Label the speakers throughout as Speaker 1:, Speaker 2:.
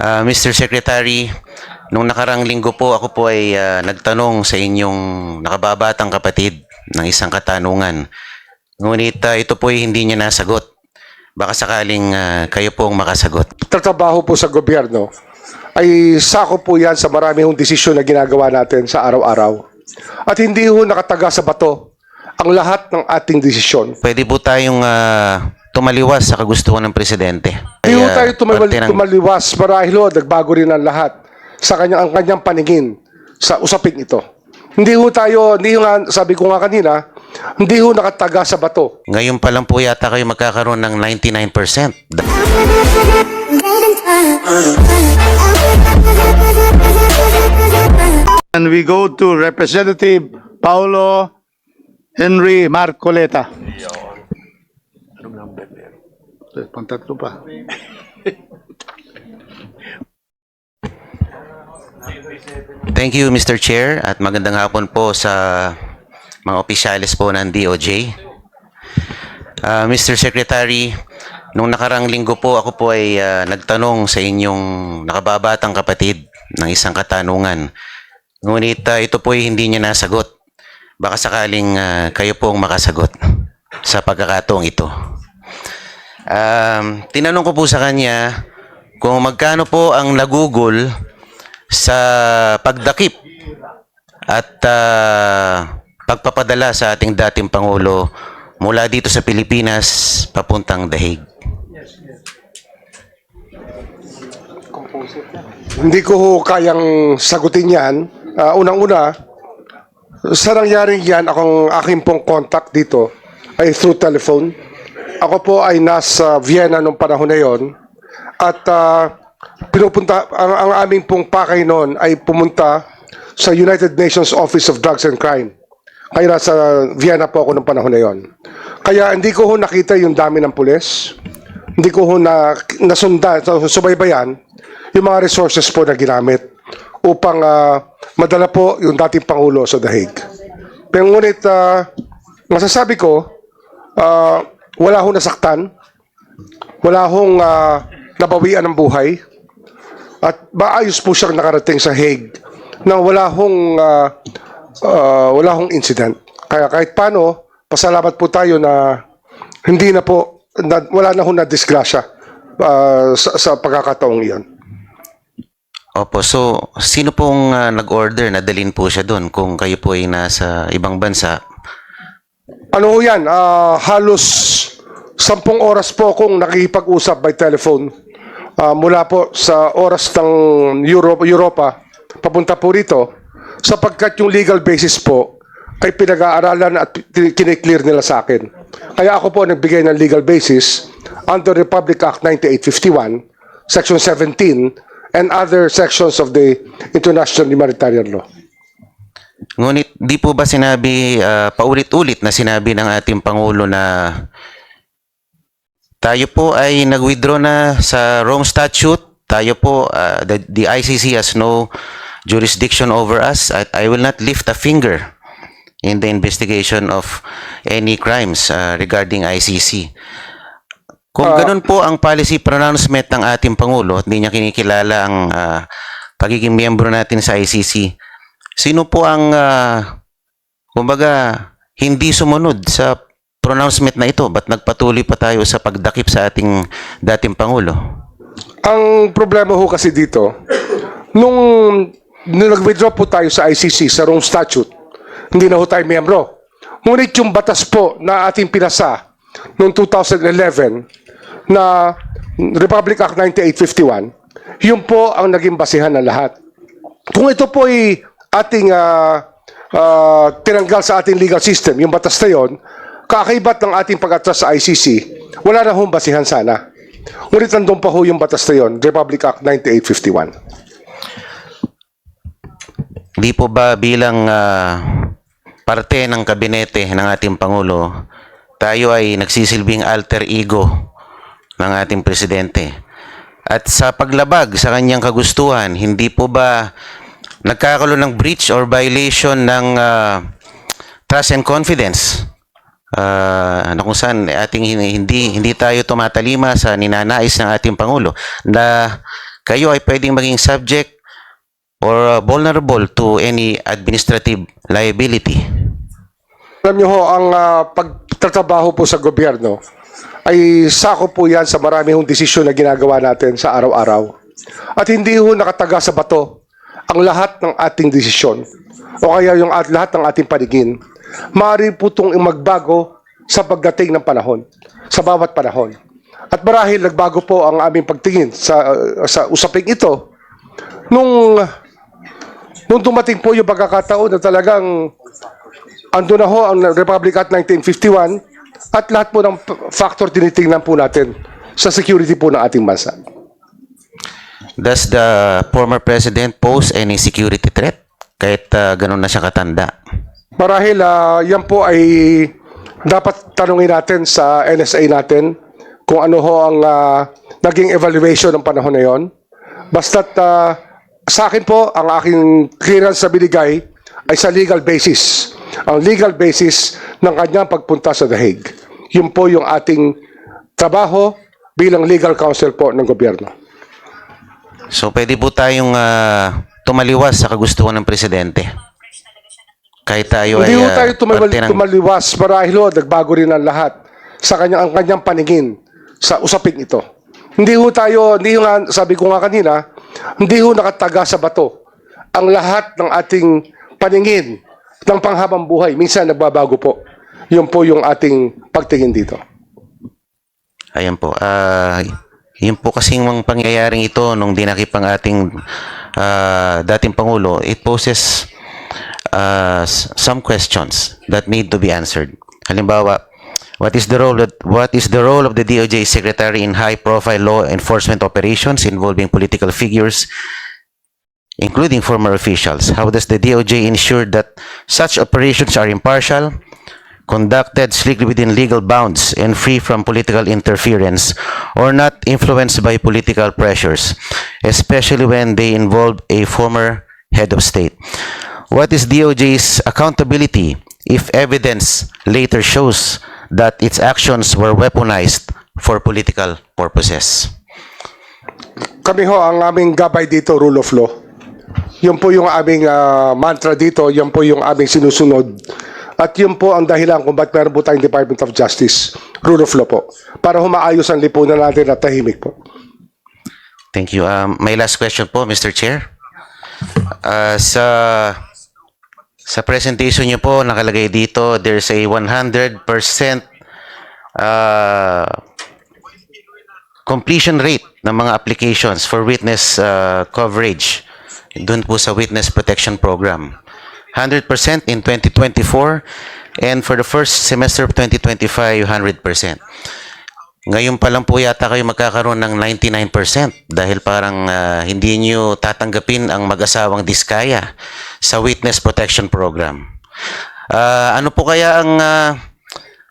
Speaker 1: Ah, Mr. Secretary, nung nakarang linggo po ako po ay ah, nagtanong sa inyong nakababatang kapatid ng isang katanungan. Ngunit ah, ito po ay hindi niya nasagot. Baka sakaling ah, kayo po ang makasagot.
Speaker 2: Tatrabaho po sa gobyerno ay sako po yan sa marami hong desisyon na ginagawa natin sa araw-araw. At hindi ho nakataga sa bato ang lahat ng ating desisyon.
Speaker 1: Pwede po tayong ah, tumaliwas sa kagustuhan ng presidente.
Speaker 2: Hindi
Speaker 1: Kaya
Speaker 2: tayo tumal-
Speaker 1: parte ng-
Speaker 2: tumaliwas marahil ho, nagbago rin ang lahat sa kanyang, ang kanyang paningin sa usaping ito. Hindi ho tayo, hindi ho nga, sabi ko nga kanina, hindi ho nakataga sa bato.
Speaker 1: Ngayon pa lang po yata kayo magkakaroon ng 99%.
Speaker 3: And we go to Representative Paulo Henry Marcoleta. Pantatlo pa.
Speaker 1: Thank you, Mr. Chair, at magandang hapon po sa mga opisyalis po ng DOJ. Ah, Mr. Secretary, nung nakarang linggo po ako po ay ah, nagtanong sa inyong nakababatang kapatid ng isang katanungan. Ngunit ah, ito po ay hindi niya nasagot. Baka sakaling ah, kayo po ang makasagot sa pagkakataong ito. Um, tinanong ko po sa kanya kung magkano po ang nagugol sa pagdakip at ah, pagpapadala sa ating dating Pangulo mula dito sa Pilipinas papuntang Dahig.
Speaker 2: Hindi ko kayang sagutin yan. Ah, Unang-una, sa nangyaring yan, akong aking pong contact dito ay through telephone. Ako po ay nasa Vienna nung panahon na yon at ah, pinupunta, ang, ang aming pong pakay noon ay pumunta sa United Nations Office of Drugs and Crime. Kaya nasa Vienna po ako nung panahon na yon. Kaya hindi ko ho nakita yung dami ng pulis. Hindi ko ho na, nasundan, so, subaybayan yung mga resources po na ginamit upang ah, madala po yung dating Pangulo sa Dahig. Pero ngunit ah, masasabi ko, ah, wala hong nasaktan, wala hong ah, nabawian ng buhay, at maayos po siyang nakarating sa Hague na wala hong ah, ah, wala hong incident. Kaya kahit paano, pasalamat po tayo na hindi na po na, wala na hong na disgrasya ah, sa, sa pagkakataong iyon.
Speaker 1: Opo, so sino pong ah, nag-order na dalhin po siya doon kung kayo po ay nasa ibang bansa?
Speaker 2: Ano ho yan? Ah, halos sampung oras po akong nakikipag-usap by telephone ah, mula po sa oras ng Europe, Europa papunta po rito sapagkat yung legal basis po ay pinag-aaralan at kin- kiniklear nila sa akin. Kaya ako po nagbigay ng legal basis under Republic Act 9851, Section 17, and other sections of the International Humanitarian Law.
Speaker 1: Ngunit di po ba sinabi ah, paulit-ulit na sinabi ng ating Pangulo na tayo po ay nag-withdraw na sa Rome Statute. Tayo po, ah, the, the ICC has no jurisdiction over us. I, I will not lift a finger in the investigation of any crimes ah, regarding ICC. Kung ganun po ang policy pronouncement ng ating Pangulo, at hindi niya kinikilala ang ah, pagiging miyembro natin sa ICC, sino po ang, ah, kumbaga, hindi sumunod sa pronouncement na ito? Ba't nagpatuloy pa tayo sa pagdakip sa ating dating Pangulo?
Speaker 2: Ang problema ho kasi dito, nung, nung nag-withdraw po tayo sa ICC, sa Rome Statute, hindi na ho tayo miyembro. Ngunit yung batas po na ating pinasa noong 2011 na Republic Act 9851, yun po ang naging basihan ng lahat. Kung ito po ay ating ah, ah, tinanggal sa ating legal system, yung batas na yun, kakaibat ng ating pag-atras sa ICC, wala na hong basihan sana. Ngunit nandun pa ho yung batas na yun, Republic Act 9851.
Speaker 1: Di po ba bilang ah, parte ng kabinete ng ating Pangulo, tayo ay nagsisilbing alter ego ng ating presidente? At sa paglabag sa kanyang kagustuhan, hindi po ba nagkakaroon ng breach or violation ng ah, trust and confidence? Ah, ano kung saan ating hin- hindi hindi tayo tumatalima sa ninanais ng ating pangulo na kayo ay pwedeng maging subject or uh, vulnerable to any administrative liability.
Speaker 2: Alam niyo ho, ang ah, pagtatrabaho po sa gobyerno ay sako po yan sa marami hong desisyon na ginagawa natin sa araw-araw. At hindi ho nakataga sa bato ang lahat ng ating desisyon o kaya yung at lahat ng ating paningin. Maaari po itong magbago sa pagdating ng panahon, sa bawat panahon. At marahil nagbago po ang aming pagtingin sa, sa usaping ito nung nung dumating po yung pagkakataon na talagang ando na ho ang Republic Act 1951 at lahat po ng factor tinitingnan po natin sa security po ng ating bansa.
Speaker 1: Does the former president pose any security threat? Kahit uh, ganun na siya katanda.
Speaker 2: Marahil ah, yan po ay dapat tanungin natin sa NSA natin kung ano ho ang ah, naging evaluation ng panahon na yon. Basta't ah, sa akin po, ang aking clearance sa binigay ay sa legal basis. Ang legal basis ng kanyang pagpunta sa The Hague. Yun po yung ating trabaho bilang legal counsel po ng gobyerno.
Speaker 1: So pwede po tayong uh, tumaliwas sa kagustuhan ng presidente. Kahit tayo
Speaker 2: Hindi
Speaker 1: ay uh,
Speaker 2: tayo tumal-
Speaker 1: parte ng-
Speaker 2: tumaliwas marahil ho, nagbago rin ang lahat sa kanyang, ang kanyang paningin sa usaping ito. Hindi ho tayo, hindi ho nga, sabi ko nga kanina, hindi ho nakataga sa bato ang lahat ng ating paningin ng panghabang buhay. Minsan nagbabago po. Yun po yung ating pagtingin dito.
Speaker 1: Ayan po. ah yun po kasing mga pangyayaring ito nung dinakip ang ating ah, dating Pangulo, it poses s- some questions that need to be answered. Halimbawa, what is the role of, what is the role of the DOJ secretary in high-profile law enforcement operations involving political figures including former officials? How does the DOJ ensure that such operations are impartial, conducted strictly within legal bounds and free from political interference or not influenced by political pressures, especially when they involve a former head of state? What is DOJ's accountability if evidence later shows that its actions were weaponized for political purposes?
Speaker 2: Kami ho, ang aming gabay dito, rule of law. Yun po yung aming ah, mantra dito, yun po yung aming sinusunod. At yun po ang dahilan kung ba't meron po tayong Department of Justice, rule of law po. Para humaayos ang lipunan natin at tahimik po.
Speaker 1: Thank you. Um, my last question po, Mr. Chair. Uh, sa sa presentation niyo po nakalagay dito there's a 100% uh, completion rate ng mga applications for witness uh, coverage doon po sa Witness Protection Program. 100% in 2024 and for the first semester of 2025 100%. Ngayon pa lang po yata kayo magkakaroon ng 99% dahil parang ah, hindi nyo tatanggapin ang mag-asawang diskaya sa Witness Protection Program. Ah, ano po kaya ang ah,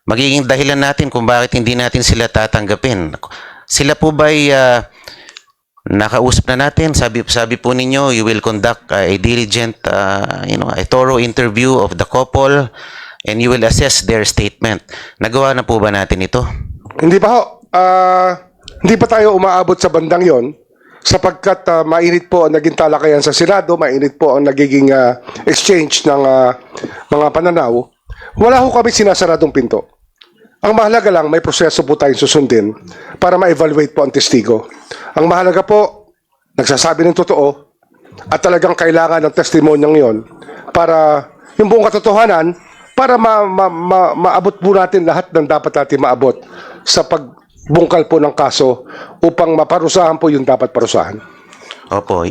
Speaker 1: magiging dahilan natin kung bakit hindi natin sila tatanggapin? Sila po ba nakausap na natin? Sabi, sabi po ninyo, you will conduct ah, a diligent, ah, you know, a thorough interview of the couple and you will assess their statement. Nagawa na po ba natin ito?
Speaker 2: Hindi pa ho. Ah, hindi pa tayo umaabot sa bandang yon sapagkat ah, mainit po ang naging talakayan sa Senado, mainit po ang nagiging ah, exchange ng ah, mga pananaw. Wala ho kami sinasaradong pinto. Ang mahalaga lang, may proseso po tayong susundin para ma-evaluate po ang testigo. Ang mahalaga po, nagsasabi ng totoo at talagang kailangan ng testimonyang yon para yung buong katotohanan para ma, ma, ma- maabot po natin lahat ng dapat natin maabot sa pagbungkal po ng kaso upang maparusahan po yung dapat parusahan.
Speaker 1: Opo.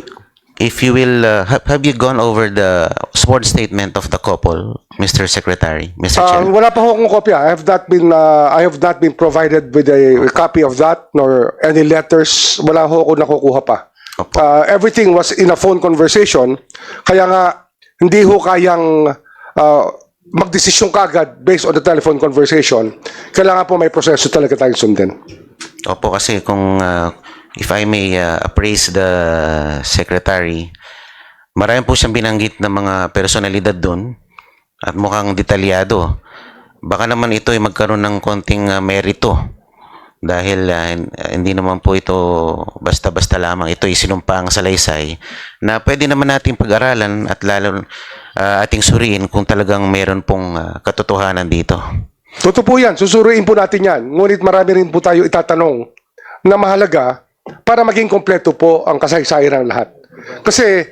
Speaker 1: If you will, uh, have, have you gone over the sworn statement of the couple, Mr. Secretary, Mr.
Speaker 2: Ah,
Speaker 1: Chair?
Speaker 2: wala pa ho akong kopya. I have not been uh, I have not been provided with a copy of that nor any letters. Wala ho ako nakukuha pa.
Speaker 1: Opo.
Speaker 2: Uh, everything was in a phone conversation. Kaya nga hindi ho kayang uh, magdesisyon kagad based on the telephone conversation. Kailangan po may proseso talaga tayong sundin.
Speaker 1: Opo, kasi kung, uh, if I may uh, appraise the Secretary, marami po siyang binanggit ng mga personalidad doon at mukhang detalyado. Baka naman ito ay magkaroon ng konting uh, merito dahil ah, hin- hindi naman po ito basta-basta lamang ito isinumpang salaysay na pwede naman natin pag-aralan at lalo ah, ating suriin kung talagang meron pong ah, katotohanan dito.
Speaker 2: Totoo po yan, susuruin po natin yan. Ngunit marami rin po tayo itatanong na mahalaga para maging kompleto po ang kasaysayan ng lahat. Kasi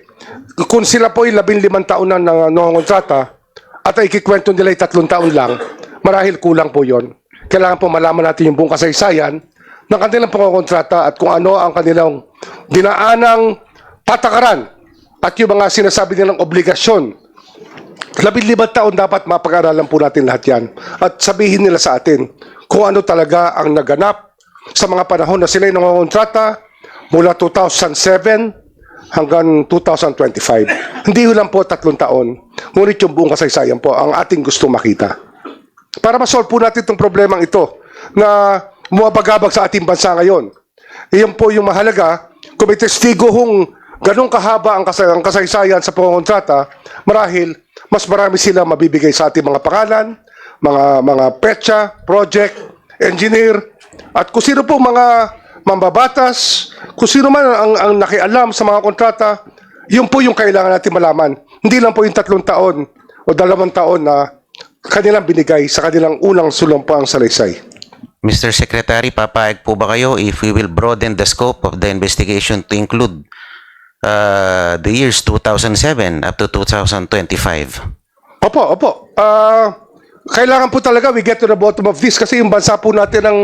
Speaker 2: kung sila po ay labing limang taon na nang nangongontrata at ay kikwento nila ay tatlong taon lang, marahil kulang po yon. Kailangan po malaman natin yung buong kasaysayan ng kanilang pangongontrata at kung ano ang kanilang dinaanang patakaran at yung mga sinasabi nilang obligasyon Labing limang taon dapat mapag-aralan po natin lahat yan. At sabihin nila sa atin kung ano talaga ang naganap sa mga panahon na sila yung nangongontrata mula 2007 hanggang 2025. Hindi yun lang po tatlong taon. Ngunit yung buong kasaysayan po ang ating gusto makita. Para masolve po natin itong problemang ito na bumabagabag sa ating bansa ngayon. Iyon po yung mahalaga. Kung may testigo hong ganong kahaba ang, kasay- ang kasaysayan sa pangontrata, marahil mas marami sila mabibigay sa ating mga pangalan, mga mga petsa, project, engineer, at kung sino po mga mambabatas, kung sino man ang, ang nakialam sa mga kontrata, yun po yung kailangan natin malaman. Hindi lang po yung tatlong taon o dalawang taon na kanilang binigay sa kanilang unang sulumpang salaysay.
Speaker 1: Mr. Secretary, papayag po ba kayo if we will broaden the scope of the investigation to include uh, the years 2007 up to 2025?
Speaker 2: Opo, opo. Ah, kailangan po talaga we get to the bottom of this kasi yung bansa po natin ang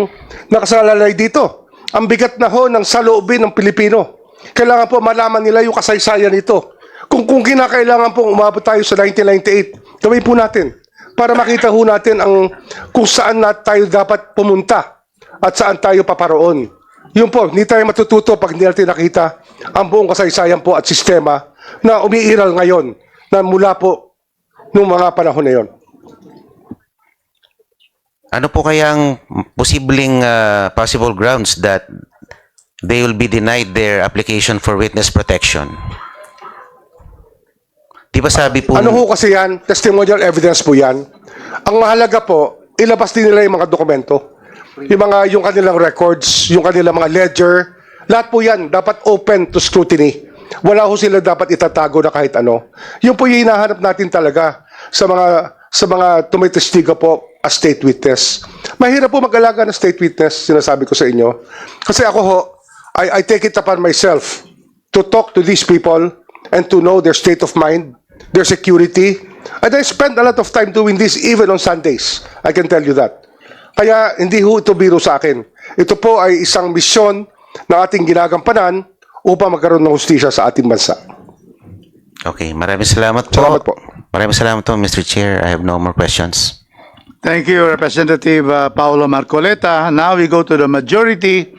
Speaker 2: nakasalalay dito. Ang bigat na ho ng saloobin ng Pilipino. Kailangan po malaman nila yung kasaysayan nito. Kung, kung kinakailangan po umabot tayo sa 1998, gawin po natin para makita ho natin ang kung saan na tayo dapat pumunta at saan tayo paparoon. Yun po, hindi tayo matututo pag hindi natin nakita ang buong kasaysayan po at sistema na umiiral ngayon na mula po nung mga panahon na yon.
Speaker 1: Ano po kayang posibleng uh, possible grounds that they will be denied their application for witness protection? Di ba sabi po...
Speaker 2: Ano ho kasi yan? Testimonial evidence po yan. Ang mahalaga po, ilabas din nila yung mga dokumento. Yung mga, yung kanilang records, yung kanilang mga ledger. Lahat po yan, dapat open to scrutiny. Wala ho sila dapat itatago na kahit ano. Yun po yung hinahanap natin talaga sa mga sa mga tumitestigo po as state witness. Mahirap po mag-alaga ng state witness, sinasabi ko sa inyo. Kasi ako ho, I, I take it upon myself to talk to these people and to know their state of mind, their security. And I spend a lot of time doing this even on Sundays. I can tell you that. Kaya hindi ho ito biro sa akin. Ito po ay isang misyon na ating ginagampanan upang magkaroon ng hustisya sa ating bansa.
Speaker 1: Okay, maraming salamat po.
Speaker 2: Salamat po.
Speaker 1: Maraming salamat po, Mr. Chair. I have no more questions.
Speaker 3: Thank you, Representative uh, Paolo Marcoleta. Now we go to the majority